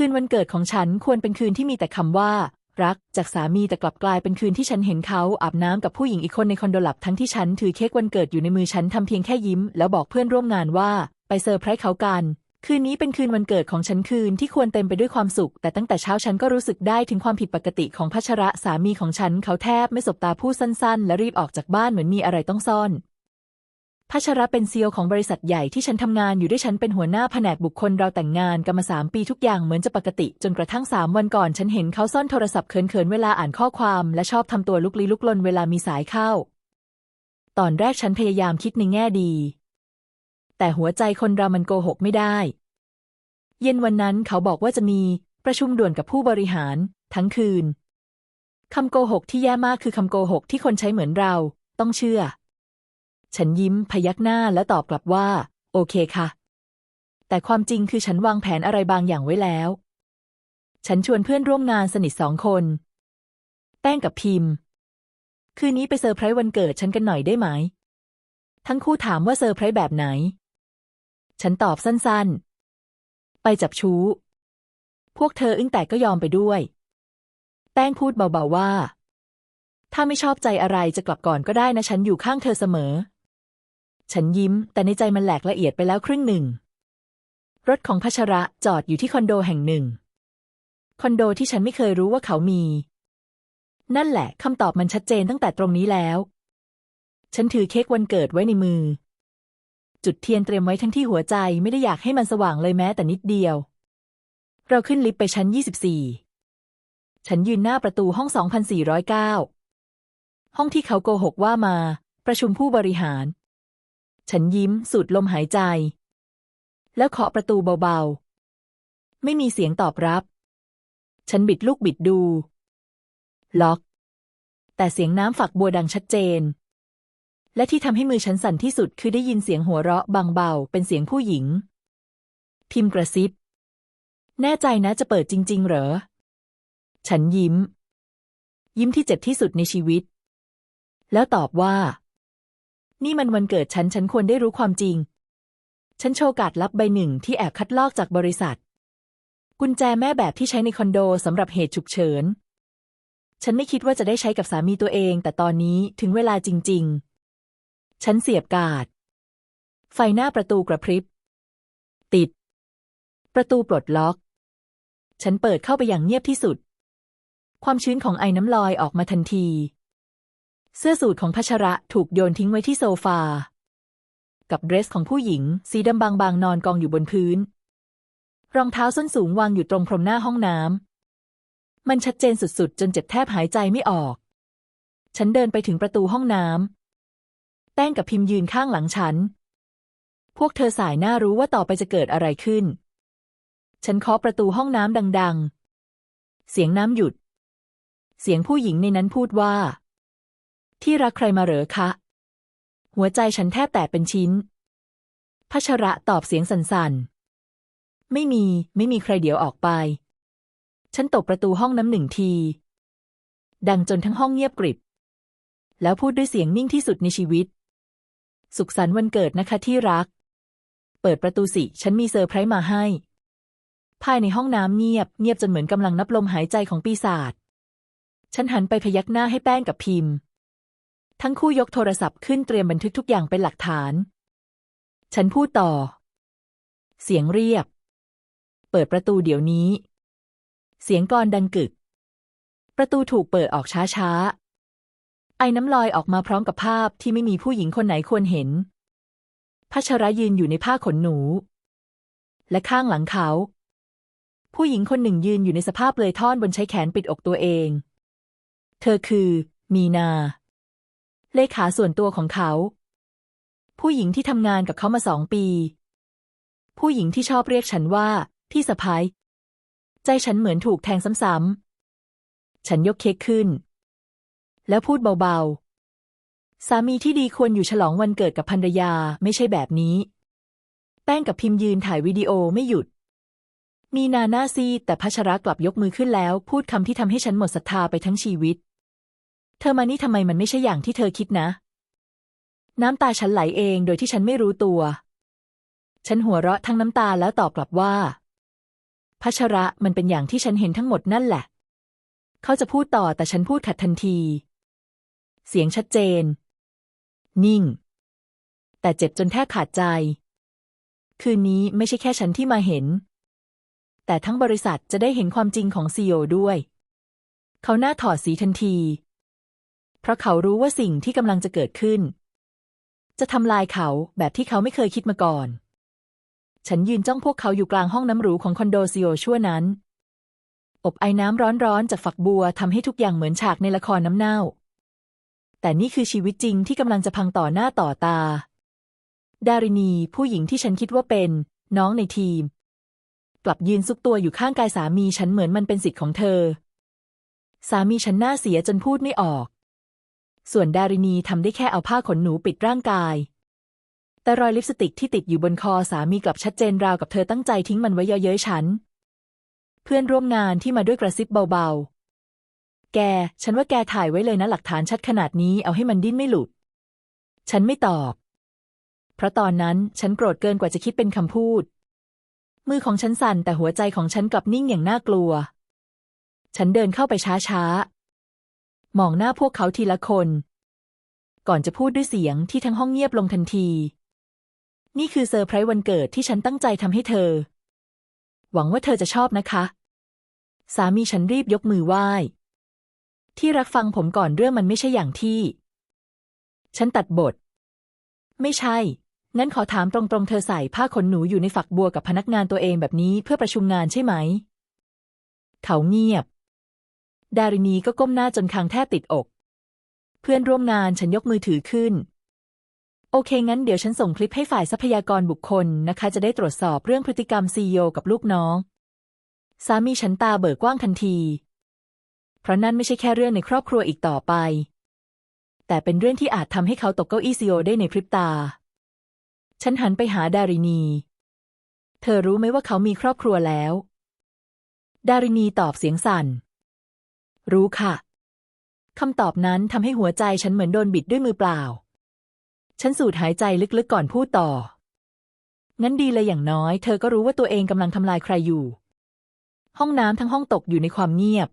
คืนวันเกิดของฉันควรเป็นคืนที่มีแต่คำว่า รักจากสามีแต่กลับกลายเป็นคืนที่ฉันเห็นเขาอาบน้ำกับผู้หญิงอีกคนในคอนโดหลับทั้งที่ฉันถือเค้กวันเกิดอยู่ในมือฉันทำเพียงแค่ยิ้ม แล้วบอกเพื่อนร่วมงานว่า ไปเซอร์ไพรส์เขากันคืนนี้เป็นคืนวันเกิดของฉันคืนที่ควรเต็มไปด้วยความสุข แต่ตั้งแต่เช้าฉันก็รู้สึกได้ถึงความผิดปกติของพัชระสามีของฉันเขาแทบไม่สบตาพูดสั้นๆ และรีบออกจากบ้านเหมือนมีอะไรต้องซ่อน พัชระเป็นซีอของบริษัทใหญ่ที่ฉันทำงานอยู่ด้วยฉันเป็นหัวหน้าแผนกบุคคลเราแต่งงานกันมาสามปีทุกอย่างเหมือนจะปกติ จนกระทั่งสามวันก่อนฉันเห็นเขาซ่อนโทรศัพท์เขินๆเวลาอ่านข้อความ และชอบทำตัวลุกลี้ลุกลนเวลามีสายเข้า ตอนแรกฉันพยายามคิดในแง่ดี แต่หัวใจคนเรามันโกหกไม่ได้ เย็นวันนั้นเขาบอกว่าจะมีประชุมด่วนกับผู้บริหาร ทั้งคืนคำโกหกที่แย่มากคือคำโกหกที่คนใช้เหมือนเรา ต้องเชื่อ ฉันยิ้มพยักหน้าและตอบกลับว่า โอเคค่ะ แต่ความจริงคือฉันวางแผนอะไรบางอย่างไว้แล้ว ฉันชวนเพื่อนร่วมงานสนิทสองคน แป้งกับพิมพ์ คืนนี้ไปเซอร์ไพรส์วันเกิดฉันกันหน่อยได้ไหม ทั้งคู่ถามว่าเซอร์ไพรส์แบบไหน ฉันตอบสั้นๆ ไปจับชู้ พวกเธออึ้งแต่ก็ยอมไปด้วย แป้งพูดเบาๆว่าถ้าไม่ชอบใจอะไรจะกลับก่อนก็ได้นะ ฉันอยู่ข้างเธอเสมอ ฉันยิ้ม แต่ในใจมันแหลกละเอียดไปแล้วครึ่งหนึ่ง รถของพัชระจอดอยู่ที่คอนโดแห่งหนึ่ง คอนโดที่ฉันไม่เคยรู้ว่าเขามี นั่นแหละคำตอบมันชัดเจนตั้งแต่ตรงนี้แล้ว ฉันถือเค้กวันเกิดไว้ในมือ จุดเทียนเตรียมไว้ทั้งที่หัวใจไม่ได้อยากให้มันสว่างเลยแม้แต่นิดเดียว เราขึ้นลิฟต์ไปชั้น 24 ฉันยืนหน้าประตูห้อง 2409 ห้องที่เขาโกหกว่ามา ประชุมผู้บริหาร ฉันยิ้มสูดลมหายใจ แล้วเคาะประตูเบาๆ ไม่มีเสียงตอบรับ ฉันบิดลูกบิดดู ล็อก แต่เสียงน้ำฝักบัวดังชัดเจน และที่ทำให้มือฉันสั่นที่สุดคือได้ยินเสียงหัวเราะบางเบาเป็นเสียงผู้หญิง พิมพ์กระซิบ แน่ใจนะจะเปิดจริง ๆ เหรอ ฉันยิ้ม ยิ้มที่เจ็บที่สุดในชีวิต แล้วตอบว่า นี่มันวันเกิดฉันฉันควรได้รู้ความจริง ฉันโชว์การ์ดลับใบหนึ่งที่แอบคัดลอกจากบริษัท กุญแจแม่แบบที่ใช้ในคอนโดสำหรับเหตุฉุกเฉิน ฉันไม่คิดว่าจะได้ใช้กับสามีตัวเอง แต่ตอนนี้ถึงเวลาจริง ๆ ฉันเสียบการ์ดไฟหน้าประตูกระพริบ ติด ประตูปลดล็อก ฉันเปิดเข้าไปอย่างเงียบที่สุด ความชื้นของไอ้น้ำลอยออกมาทันที เสื้อสูทของพัชระถูกโยนทิ้งไว้ที่โซฟา กับเดรสของผู้หญิง สีดำบางๆ นอนกองอยู่บนพื้น รองเท้าส้นสูงวางอยู่ตรงพรมหน้าห้องน้ำ มันชัดเจนสุดๆ จนเจ็บแทบหายใจไม่ออก ฉันเดินไปถึงประตูห้องน้ำ แป้งกับพิมพ์ยืนข้างหลังฉัน พวกเธอสายหน้ารู้ว่าต่อไปจะเกิดอะไรขึ้น ฉันเคาะประตูห้องน้ำดัง ๆ เสียงน้ำหยุด เสียงผู้หญิงในนั้นพูดว่า ที่รักใครมาเหรอคะ หัวใจฉันแทบแตกเป็นชิ้นพัชระตอบเสียงสั่นๆ ไม่มี ไม่มีใครเดี๋ยวออกไป ฉันตบประตูห้องน้ำหนึ่งที ดังจนทั้งห้องเงียบกริบ แล้วพูดด้วยเสียงนิ่งที่สุดในชีวิต สุขสันต์วันเกิดนะคะที่รัก เปิดประตูสิ ฉันมีเซอร์ไพรส์มาให้ ภายในห้องน้ำเงียบ เงียบจนเหมือนกำลังนับลมหายใจของปีศาจ ฉันหันไปพยักหน้าให้แป้งกับพิมพ์ ทั้งคู่ยกโทรศัพท์ขึ้นเตรียมบันทึกทุกอย่างเป็นหลักฐาน ฉันพูดต่อ เสียงเรียบ เปิดประตูเดี๋ยวนี้ เสียงกรดังกึก ประตูถูกเปิดออกช้าๆ ไอ้น้ำลอยออกมาพร้อมกับภาพที่ไม่มีผู้หญิงคนไหนควรเห็นพัชระยืนอยู่ในผ้าขนหนู และข้างหลังเขา ผู้หญิงคนหนึ่งยืนอยู่ในสภาพเปลยท่อนบนใช้แขนปิดอกตัวเอง เธอคือ มีนา เลขาส่วนตัวของเขา ผู้หญิงที่ทำงานกับเขามาสองปี ผู้หญิงที่ชอบเรียกฉันว่า พี่สะพ้ายใจฉันเหมือนถูกแทงซ้ำๆ ฉันยกเค้กขึ้น แล้วพูดเบาๆ สามีที่ดีควรอยู่ฉลองวันเกิดกับภรรยาไม่ใช่แบบนี้ แป้งกับพิมพ์ยืนถ่ายวิดีโอไม่หยุด มีนาหน้าซีแต่พัชระกลับยกมือขึ้นแล้ว พูดคำที่ทำให้ฉันหมดศรัทธาไปทั้งชีวิต เธอมานี่ทำไมมันไม่ใช่อย่างที่เธอคิดนะ น้ำตาฉันไหลเองโดยที่ฉันไม่รู้ตัว ฉันหัวเราะทั้งน้ำตาแล้วตอบกลับว่าพัชระมันเป็นอย่างที่ฉันเห็นทั้งหมดนั่นแหละ เขาจะพูดต่อแต่ฉันพูดขัดทันที เสียงชัดเจน นิ่ง แต่เจ็บจนแทบขาดใจ คืนนี้ไม่ใช่แค่ฉันที่มาเห็น แต่ทั้งบริษัทจะได้เห็นความจริงของซีอด้วย เขาหน้าถอดสีทันที ราะเขารู้ว่าสิ่งที่กำลังจะเกิดขึ้น จะทำลายเขาแบบที่เขาไม่เคยคิดมาก่อน ฉันยืนจ้องพวกเขาอยู่กลางห้องน้ำหรูของคอนโดซีโอชั่วนั้น อบไอน้ำร้อนๆจากฝักบัวทำให้ทุกอย่างเหมือนฉากในละครน้ำเน่า แต่นี่คือชีวิตจริงที่กำลังจะพังต่อหน้าต่อตา ดารินีผู้หญิงที่ฉันคิดว่าเป็น น้องในทีม กลับยืนซุกตัวอยู่ข้างกายสามีฉันเหมือนมันเป็นสิทธิ์ของเธอ สามีฉันหน้าเสียจนพูดไม่ออก ส่วนดารินีทำได้แค่เอาผ้าขนหนูปิดร่างกาย แต่รอยลิปสติกที่ติดอยู่บนคอสามีกลับชัดเจนราวกับเธอตั้งใจทิ้งมันไว้เยอะๆฉัน เพื่อนร่วมงานที่มาด้วยกระซิบเบาๆ แก ฉันว่าแกถ่ายไว้เลยนะหลักฐานชัดขนาดนี้เอาให้มันดิ้นไม่หลุด ฉันไม่ตอบ เพราะตอนนั้นฉันโกรธเกินกว่าจะคิดเป็นคำพูด มือของฉันสั่นแต่หัวใจของฉันกลับนิ่งอย่างน่ากลัว ฉันเดินเข้าไปช้าๆ มองหน้าพวกเขาทีละคน ก่อนจะพูดด้วยเสียงที่ทั้งห้องเงียบลงทันที นี่คือเซอร์ไพรส์วันเกิดที่ฉันตั้งใจทำให้เธอ หวังว่าเธอจะชอบนะคะ สามีฉันรีบยกมือไหว้ ที่รักฟังผมก่อนเรื่องมันไม่ใช่อย่างที่ ฉันตัดบท ไม่ใช่งั้นขอถามตรงๆ เธอใส่ผ้าขนหนูอยู่ในฝักบัวกับพนักงานตัวเองแบบนี้เพื่อประชุมงานใช่ไหม เขาเงียบ ดารินีก็ก้มหน้าจนคางแทบติดอก เพื่อนร่วมงานฉันยกมือถือขึ้น โอเคงั้นเดี๋ยวฉันส่งคลิปให้ฝ่ายทรัพยากรบุคคลนะคะ จะได้ตรวจสอบเรื่องพฤติกรรมซีอกับลูกน้อง สามีฉันตาเบิกกว้างทันที เพราะนั่นไม่ใช่แค่เรื่องในครอบครัวอีกต่อไป แต่เป็นเรื่องที่อาจทำให้เขาตกเก้าอี้ซีอได้ในพริบตา ฉันหันไปหาดารินี เธอรู้ไหมว่าเขามีครอบครัวแล้ว ดารินีตอบเสียงสั่น รู้ค่ะ คำตอบนั้นทำให้หัวใจฉันเหมือนโดนบิดด้วยมือเปล่า ฉันสูดหายใจลึกๆก่อนพูดต่อ งั้นดีเลยอย่างน้อย เธอก็รู้ว่าตัวเองกำลังทำลายใครอยู่ ห้องน้ำทั้งห้องตกอยู่ในความเงียบ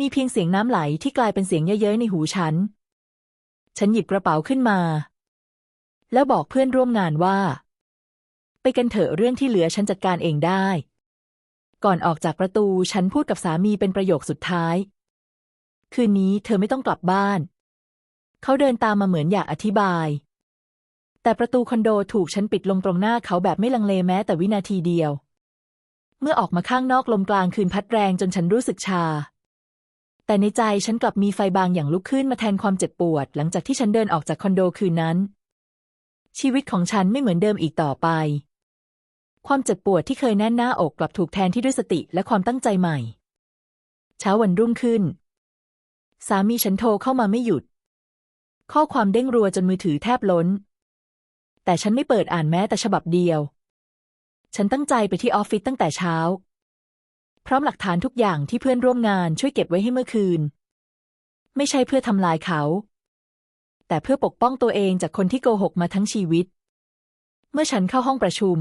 มีเพียงเสียงน้ำไหลที่กลายเป็นเสียงเย้ยๆในหูฉัน ฉันหยิบกระเป๋าขึ้นมา แล้วบอกเพื่อนร่วมงานว่า ไปกันเถอะเรื่องที่เหลือฉันจัดการเองได้ ก่อนออกจากประตูฉันพูดกับสามีเป็นประโยคสุดท้าย คืนนี้เธอไม่ต้องกลับบ้าน เขาเดินตามมาเหมือนอยากอธิบาย แต่ประตูคอนโดถูกฉันปิดลงตรงหน้าเขาแบบไม่ลังเลแม้แต่วินาทีเดียว เมื่อออกมาข้างนอกลมกลางคืนพัดแรงจนฉันรู้สึกชา แต่ในใจฉันกลับมีไฟบางอย่างลุกขึ้นมาแทนความเจ็บปวด หลังจากที่ฉันเดินออกจากคอนโดคืนนั้น ชีวิตของฉันไม่เหมือนเดิมอีกต่อไป ความเจ็บปวดที่เคยแน่นหน้าอกกลับถูกแทนที่ด้วยสติและความตั้งใจใหม่ เช้าวันรุ่งขึ้น สามีฉันโทรเข้ามาไม่หยุด ข้อความเด้งรัวจนมือถือแทบล้น แต่ฉันไม่เปิดอ่านแม้แต่ฉบับเดียว ฉันตั้งใจไปที่ออฟฟิศตั้งแต่เช้า พร้อมหลักฐานทุกอย่างที่เพื่อนร่วมงานช่วยเก็บไว้ให้เมื่อคืน ไม่ใช่เพื่อทำลายเขา แต่เพื่อปกป้องตัวเองจากคนที่โกหกมาทั้งชีวิต เมื่อฉันเข้าห้องประชุม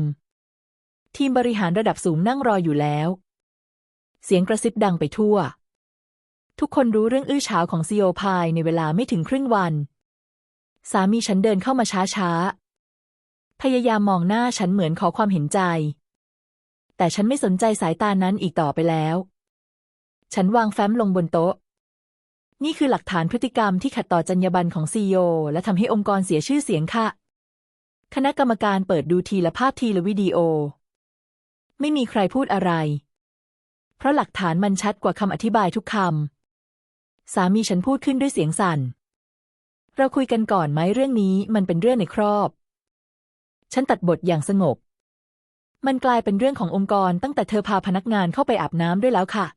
ทีมบริหารระดับสูงนั่งรออยู่แล้ว เสียงกระซิบดังไปทั่ว ทุกคนรู้เรื่องอื้อฉาวของซีโอพายในเวลาไม่ถึงครึ่งวัน สามีฉันเดินเข้ามาช้าๆ พยายามมองหน้าฉันเหมือนขอความเห็นใจ แต่ฉันไม่สนใจสายตานั้นอีกต่อไปแล้ว ฉันวางแฟ้มลงบนโต๊ะ นี่คือหลักฐานพฤติกรรมที่ขัดต่อจรรยาบรรณของซีอและทำให้องค์กรเสียชื่อเสียงค่ะ คณะกรรมการเปิดดูทีละภาพทีละวิดีโอ ไม่มีใครพูดอะไร เพราะหลักฐานมันชัดกว่าคำอธิบายทุกคำ สามีฉันพูดขึ้นด้วยเสียงสั่น เราคุยกันก่อนไหมเรื่องนี้มันเป็นเรื่องในครอบ ฉันตัดบทอย่างสงบ มันกลายเป็นเรื่องขององค์กรตั้งแต่เธอพาพนักงานเข้าไปอาบน้ำด้วยแล้วค่ะ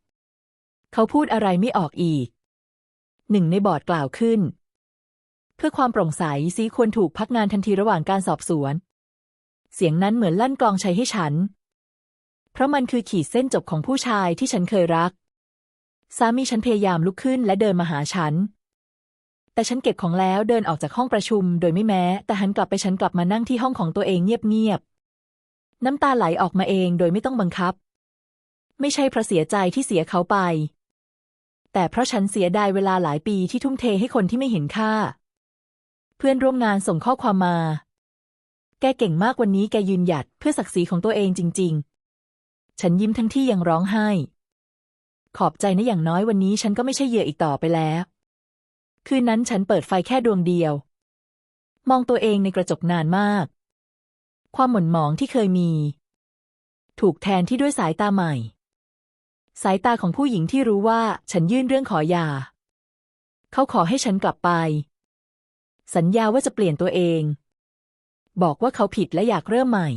เขาพูดอะไรไม่ออกอีก หนึ่งในบอร์ดกล่าวขึ้น เพื่อความโปร่งใสซีควรถูกพักงานทันทีระหว่างการสอบสวน เสียงนั้นเหมือนลั่นกลองชัยให้ฉัน เพราะมันคือขีดเส้นจบของผู้ชายที่ฉันเคยรัก สามีฉันพยายามลุกขึ้นและเดินมาหาฉัน แต่ฉันเก็บของแล้วเดินออกจากห้องประชุมโดยไม่แม้ แต่หันกลับไปฉันกลับมานั่งที่ห้องของตัวเองเงียบๆ น้ำตาไหลออกมาเองโดยไม่ต้องบังคับ ไม่ใช่เพราะเสียใจที่เสียเขาไป แต่เพราะฉันเสียดายเวลาหลายปีที่ทุ่มเทให้คนที่ไม่เห็นค่า เพื่อนร่วมงานส่งข้อความมา แกเก่งมากวันนี้แกยืนหยัดเพื่อศักดิ์ศรีของตัวเองจริง ๆ ฉันยิ้มทั้งที่ยังร้องไห้ ขอบใจนะอย่างน้อยวันนี้ฉันก็ไม่ใช่เหยื่ออีกต่อไปแล้ว คืนนั้นฉันเปิดไฟแค่ดวงเดียว มองตัวเองในกระจกนานมาก ความหม่นหมองที่เคยมี ถูกแทนที่ด้วยสายตาใหม่ สายตาของผู้หญิงที่รู้ว่าฉันยื่นเรื่องขอหย่าเขาขอให้ฉันกลับไป สัญญาว่าจะเปลี่ยนตัวเอง บอกว่าเขาผิดและอยากเริ่มใหม่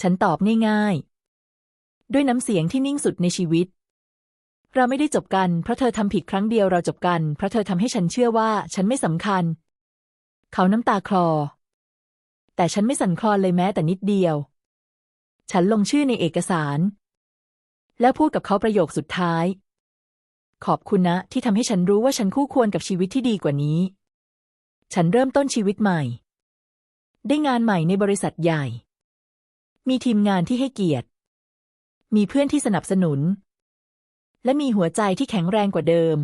ฉันตอบง่ายๆ ด้วยน้ำเสียงที่นิ่งสุดในชีวิต เราไม่ได้จบกัน เพราะเธอทำผิดครั้งเดียวเราจบกัน เพราะเธอทำให้ฉันเชื่อว่าฉันไม่สำคัญ เขาน้ำตาคลอ แต่ฉันไม่สั่นคลอนเลยแม้แต่นิดเดียว ฉันลงชื่อในเอกสาร แล้วพูดกับเขาประโยคสุดท้าย ขอบคุณนะ ที่ทำให้ฉันรู้ว่าฉันคู่ควรกับชีวิตที่ดีกว่านี้ ฉันเริ่มต้นชีวิตใหม่ ได้งานใหม่ในบริษัทใหญ่ มีทีมงานที่ให้เกียรติ มีเพื่อนที่สนับสนุน และมีหัวใจที่แข็งแรงกว่าเดิม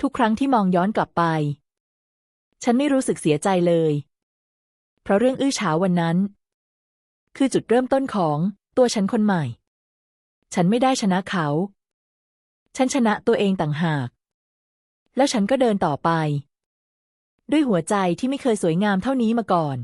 ทุกครั้งที่มองย้อนกลับไป ฉันไม่รู้สึกเสียใจเลย เพราะเรื่องอื้อฉาววันนั้น คือจุดเริ่มต้นของตัวฉันคนใหม่ ฉันไม่ได้ชนะเขา ฉันชนะตัวเองต่างหาก แล้วฉันก็เดินต่อไป ด้วยหัวใจที่ไม่เคยสวยงามเท่านี้มาก่อน